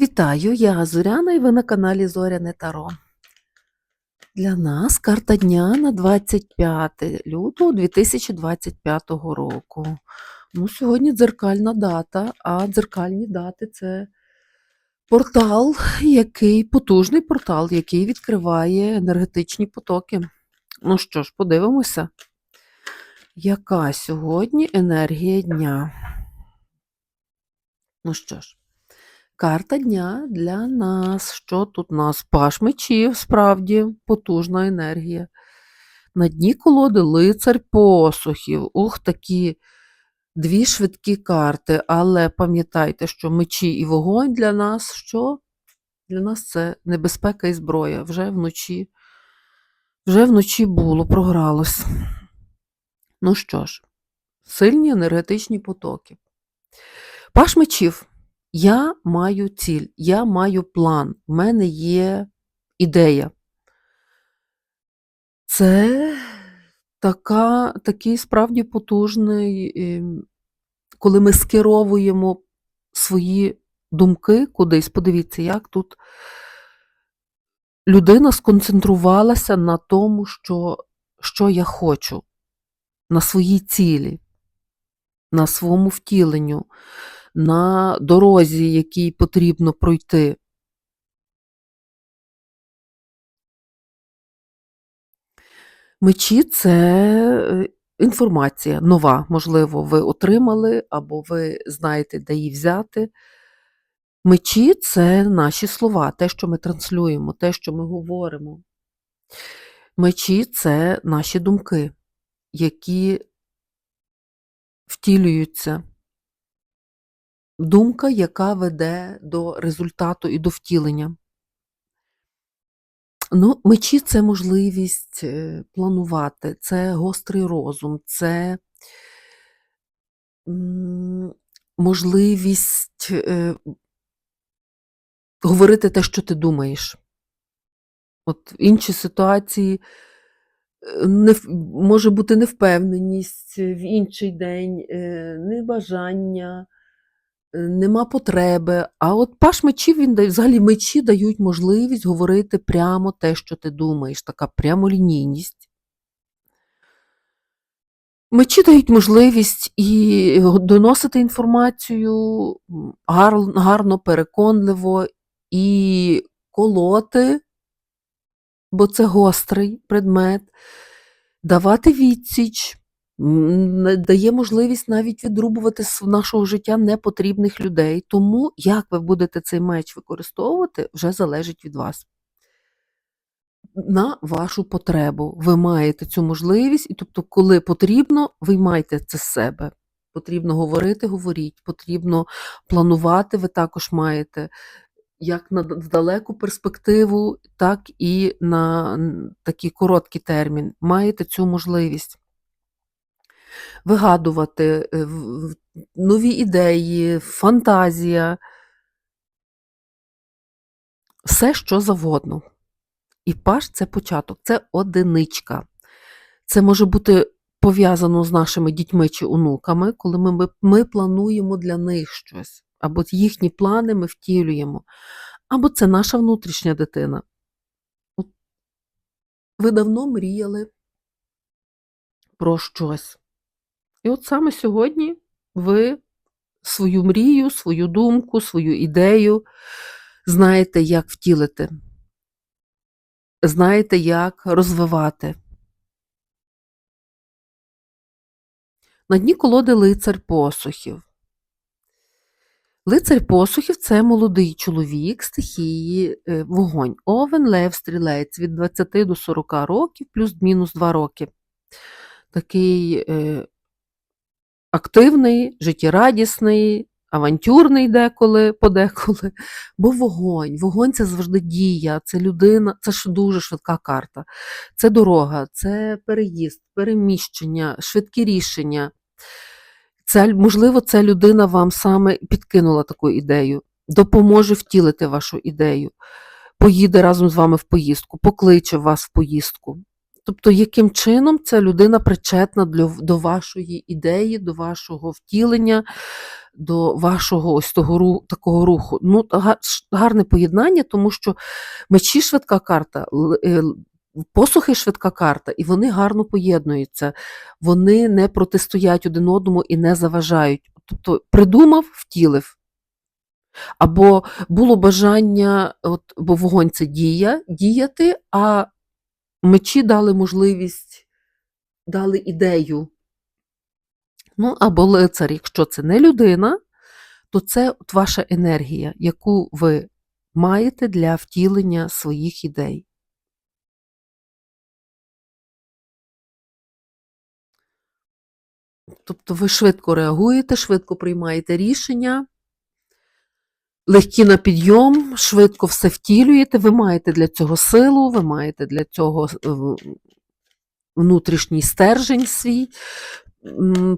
Вітаю, я Зоряна і ви на каналі Зоряне Таро. Для нас карта дня на 25 лютого 2025 року. Ну, сьогодні дзеркальна дата, а дзеркальні дати це портал, який потужний портал, який відкриває енергетичні потоки. Ну що ж, подивимося, яка сьогодні енергія дня. Ну що ж. Карта дня для нас. Що тут у нас? Паш мечів, справді, потужна енергія. На дні колоди лицар посухів. Ух, такі дві швидкі карти. Але пам'ятайте, що мечі і вогонь для нас що? Для нас це небезпека і зброя. Вже вночі, вже вночі було, програлось. Ну що ж, сильні енергетичні потоки. Паш мечів. Я маю ціль, я маю план, в мене є ідея. Це така, такий справді потужний, ем, коли ми скеровуємо свої думки кудись. Подивіться, як тут людина сконцентрувалася на тому, що, що я хочу, на своїй цілі, на своєму втіленню на дорозі, якій потрібно пройти. Мечі це е, інформація нова, можливо, ви отримали, або ви знаєте, де її взяти. Мечі це наші слова, те, що ми транслюємо, те, що ми говоримо. Мечі це наші думки, які втілюються думка, яка веде до результату і до втілення. Ну, Мечі це можливість е, планувати, це гострий розум, це можливість е, говорити те, що ти думаєш. От іншій ситуації е, не, може бути невпевненість в інший день, небажання. Нема потреби. А от паш мечів він дає, взагалі мечі дають можливість говорити прямо те, що ти думаєш, така прямолінійність. Мечі дають можливість і доносити інформацію гарно, переконливо і колоти, бо це гострий предмет, давати відсіч дає можливість навіть відрубувати з нашого життя непотрібних людей. Тому як ви будете цей меч використовувати, вже залежить від вас. На вашу потребу. Ви маєте цю можливість, і тобто, коли потрібно, виймайте це з себе. Потрібно говорити, говоріть, потрібно планувати, ви також маєте як на далеку перспективу, так і на такий короткий термін. Маєте цю можливість вигадувати е, нові ідеї, фантазія, все, що завгодно. І паш це початок, це одиничка. Це може бути пов'язано з нашими дітьми чи онуками, коли ми, ми плануємо для них щось, або їхні плани ми втілюємо, або це наша внутрішня дитина. От Ви давно мріяли про щось. І от саме сьогодні ви свою мрію, свою думку, свою ідею знаєте, як втілити, знаєте, як розвивати. На дні колоди лицар посухів. Лицар посухів це молодий чоловік стихії е, вогонь. Овен, лев, стрілець від 20 до 40 років, плюс-мінус 2 роки. Такий е, активний, життєрадісний, авантюрний деколи, подеколи, бо вогонь. Вогонь це завжди дія, це людина, це ж дуже швидка карта. Це дорога, це переїзд, переміщення, швидкі рішення. Це, Можливо, ця людина вам саме підкинула таку ідею, допоможе втілити вашу ідею, поїде разом з вами в поїздку, покличе вас в поїздку. Тобто, яким чином ця людина причетна для, до вашої ідеї, до вашого втілення, до вашого ось того такого руху. Ну, гарне поєднання, тому що мечі швидка карта, е, посухи швидка карта, і вони гарно поєднуються. Вони не протистоять один одному і не заважають. Тобто придумав, втілив. Або було бажання, от, бо вогонь це дія, діяти, а мечі дали можливість, дали ідею. Ну, або лицар, якщо це не людина, то це от ваша енергія, яку ви маєте для втілення своїх ідей. Тобто ви швидко реагуєте, швидко приймаєте рішення, легкі на підйом, швидко все втілюєте, ви маєте для цього силу, ви маєте для цього е, внутрішній стержень свій,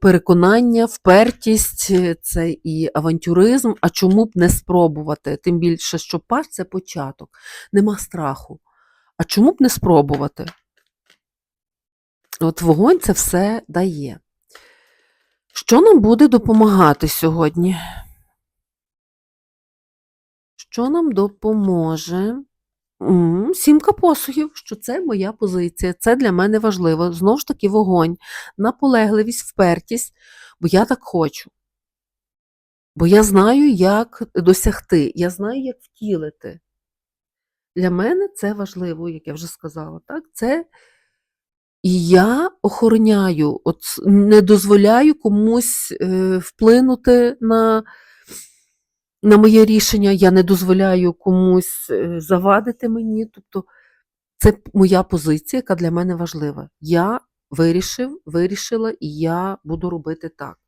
переконання, впертість, е, це і авантюризм. А чому б не спробувати? Тим більше, що паш це початок, нема страху. А чому б не спробувати? От вогонь це все дає. Що нам буде допомагати сьогодні? Що нам допоможе? Сімка посухів, що це моя позиція, це для мене важливо. Знову ж таки, вогонь, наполегливість, впертість, бо я так хочу. Бо я знаю, як досягти, я знаю, як втілити. Для мене це важливо, як я вже сказала. Так? Це і я охороняю, от не дозволяю комусь е, вплинути на, на моє рішення, я не дозволяю комусь е, завадити мені. Тобто це моя позиція, яка для мене важлива. Я вирішив, вирішила, і я буду робити так.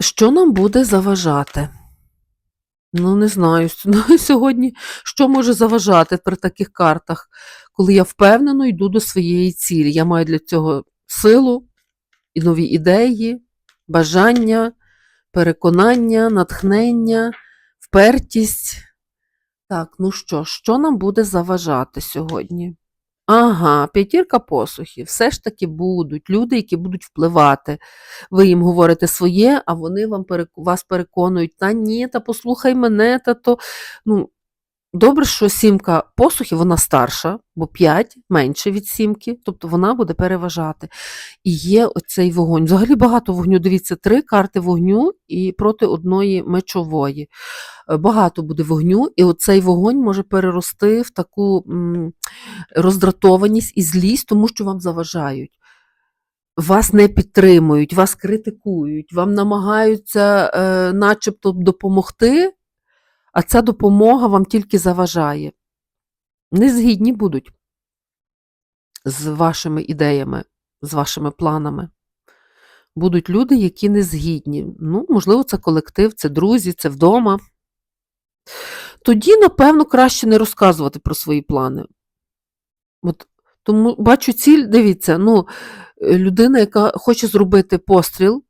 Що нам буде заважати? Ну, не знаю. Ну, сьогодні що може заважати при таких картах, коли я впевнено йду до своєї цілі. Я маю для цього силу і нові ідеї, бажання, переконання, натхнення, впертість. Так, ну що, що нам буде заважати сьогодні? Ага, п'ятірка посухів. Все ж таки будуть люди, які будуть впливати. Ви їм говорите своє, а вони вам вас переконують, та ні, та послухай мене, та то. Ну, добре, що сімка посухів, вона старша, бо 5 менше від сімки, тобто вона буде переважати. І є оцей вогонь. Взагалі багато вогню. Дивіться, три карти вогню і проти одної мечової. Е, Багато буде вогню, і оцей вогонь може перерости в таку роздратованість і злість, тому що вам заважають. Вас не підтримують, вас критикують, вам намагаються е, начебто допомогти, а ця допомога вам тільки заважає. Незгідні будуть з вашими ідеями, з вашими планами. Будуть люди, які не згідні. Ну, можливо, це колектив, це друзі, це вдома. Тоді, напевно, краще не розказувати про свої плани. От, тому бачу ціль, дивіться, ну, е, людина, яка хоче зробити постріл,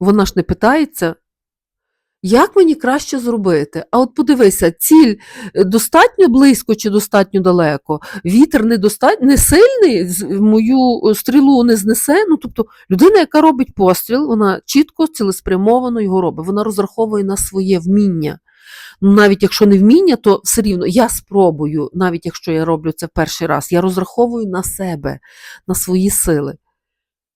вона ж не питається, як мені краще зробити? А от подивися, ціль е, достатньо близько чи достатньо далеко, вітер не, достатньо, не сильний, мою е, стрілу не знесе. Ну, тобто людина, яка робить постріл, вона чітко, цілеспрямовано його робить, вона розраховує на своє вміння. Ну, навіть якщо не вміння, то все рівно я спробую, навіть якщо я роблю це в перший раз, я розраховую на себе, на свої сили.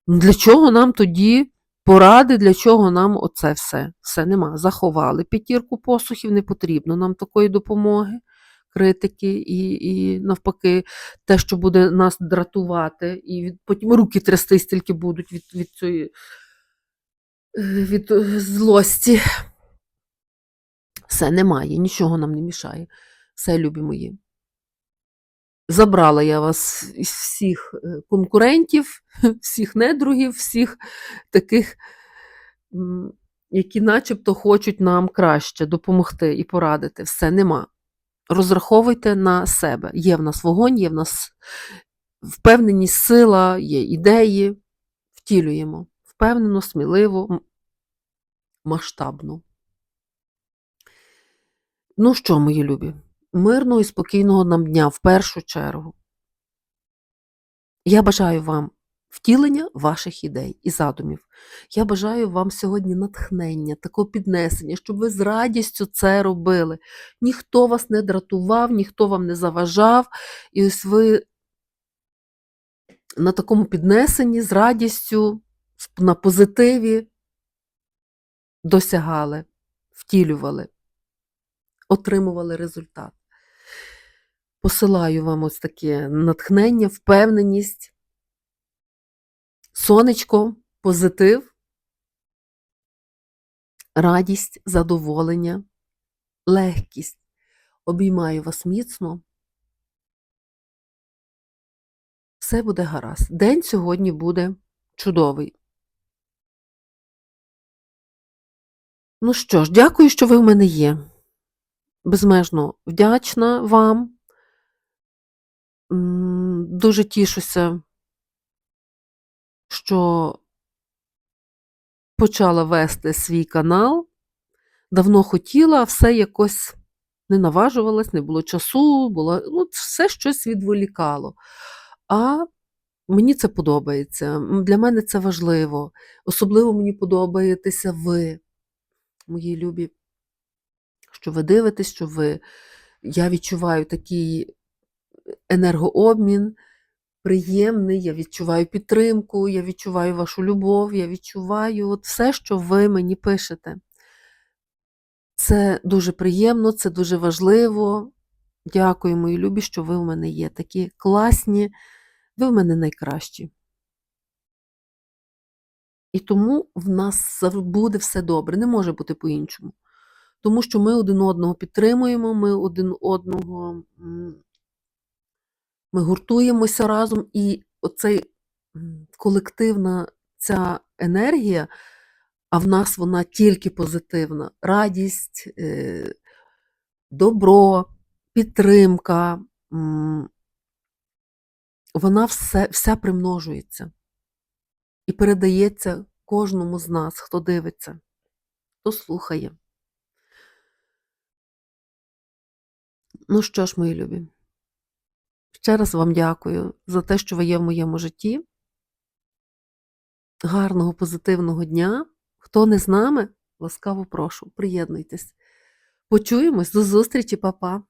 Ну, Для чого нам тоді поради, для чого нам оце все? Все нема. Заховали п'ятірку посухів, не потрібно нам такої допомоги, критики і, і навпаки, те, що буде нас дратувати, і від, потім руки трястись тільки будуть від, від цієї е, від е, злості. Все немає, нічого нам не мішає. Все, любі мої. Забрала я вас із всіх е, конкурентів, всіх недругів, всіх таких, які начебто хочуть нам краще допомогти і порадити. Все нема. Розраховуйте на себе. Є в нас вогонь, є в нас впевненість, сила, є ідеї. Втілюємо. Впевнено, сміливо, масштабно. Ну що, мої любі, мирного і спокійного нам дня в першу чергу. Я бажаю вам втілення ваших ідей і задумів. Я бажаю вам сьогодні натхнення, такого піднесення, щоб ви з радістю це робили. Ніхто вас не дратував, ніхто вам не заважав. І ось ви на такому піднесенні з радістю, на позитиві досягали, втілювали, отримували результат. Посилаю вам ось таке натхнення, впевненість, сонечко, позитив, радість, задоволення, легкість. Обіймаю вас міцно. Все буде гаразд. День сьогодні буде чудовий. Ну що ж, дякую, що ви в мене є. Безмежно вдячна вам. Дуже тішуся, що почала вести свій канал. Давно хотіла, все якось не наважувалась, не було часу, було, ну, все щось відволікало. А мені це подобається. Для мене це важливо. Особливо мені подобаєтеся ви, мої любі, що ви дивитесь, що ви. Я відчуваю такий енергообмін приємний, я відчуваю підтримку, я відчуваю вашу любов, я відчуваю от все, що ви мені пишете. Це дуже приємно, це дуже важливо. Дякую, мої любі, що ви в мене є. Такі класні, ви в мене найкращі. І тому в нас буде все добре, не може бути по-іншому. Тому що ми один одного підтримуємо, ми один одного ми гуртуємося разом, і оцей колективна ця енергія, а в нас вона тільки позитивна. Радість, е, добро, підтримка, вона все, вся примножується і передається кожному з нас, хто дивиться, хто слухає. Ну що ж, мої любі, ще раз вам дякую за те, що ви є в моєму житті. Гарного, позитивного дня. Хто не з нами, ласкаво прошу, приєднуйтесь. Почуємось, до зустрічі, па-па.